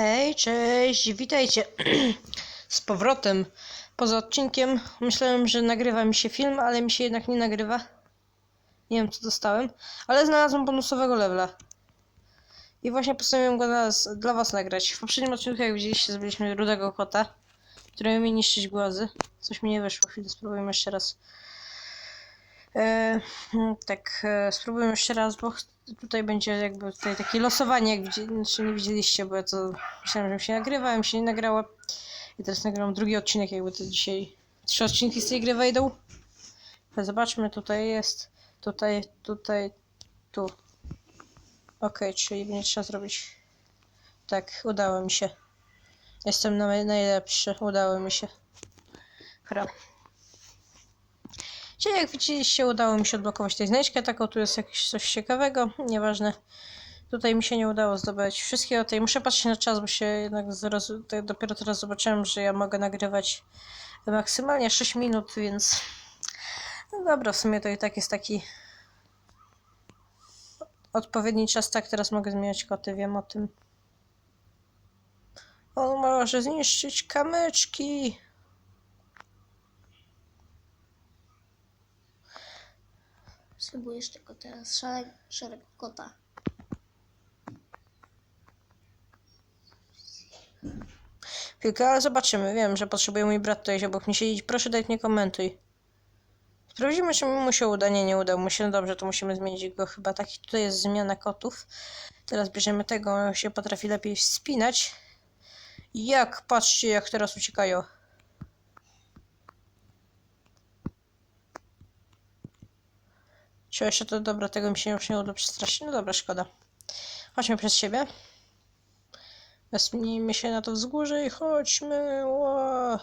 Hej, cześć, witajcie z powrotem. Poza odcinkiem myślałem, że nagrywa mi się film, ale mi się jednak nie nagrywa. Nie wiem, co dostałem, ale znalazłem bonusowego levela. I właśnie postanowiłem go dla, nas- dla was nagrać. W poprzednim odcinku, jak widzieliście, zrobiliśmy rudego kota, który mi niszczyć głazy. Coś mi nie wyszło, chwilę spróbujemy jeszcze raz. E, mm, tak, e, spróbujemy jeszcze raz, bo tutaj będzie jakby tutaj takie losowanie, jak widzi, znaczy nie widzieliście, bo ja to myślałem, że się nagrywa, a mi się nie nagrało. I teraz nagrałam drugi odcinek, jakby to dzisiaj trzy odcinki z tej gry wejdą. Ale Zobaczmy, tutaj jest, tutaj, tutaj, tu. Okej, czyli nie trzeba zrobić. Tak, udało mi się. Jestem na, najlepszy, udało mi się. Dobra. Czyli jak widzieliście, udało mi się odblokować tej znajdźkę taką, tu jest jakieś coś ciekawego, nieważne. Tutaj mi się nie udało zdobyć wszystkiego, tutaj muszę patrzeć na czas, bo się jednak zaraz, te- dopiero teraz zobaczyłem, że ja mogę nagrywać maksymalnie 6 minut, więc no dobra, w sumie to i tak jest taki odpowiedni czas, tak, teraz mogę zmieniać koty, wiem o tym. On może zniszczyć kamyczki. Spróbujesz tylko teraz szarek, szarego kota. Chwilkę, ale zobaczymy. Wiem, że potrzebuje mój brat tutaj obok mnie siedzieć. Proszę dać nie komentuj. Sprawdzimy, czy mu się uda. Nie, nie udało mu się. No dobrze, to musimy zmienić go chyba. Taki tutaj jest zmiana kotów. Teraz bierzemy tego, on się potrafi lepiej wspinać. Jak? Patrzcie, jak teraz uciekają. Czy jeszcze to dobra, tego mi się już nie uda przestraszyć. No dobra, szkoda. Chodźmy przez siebie. Wespnijmy się na to wzgórze i chodźmy. Ło.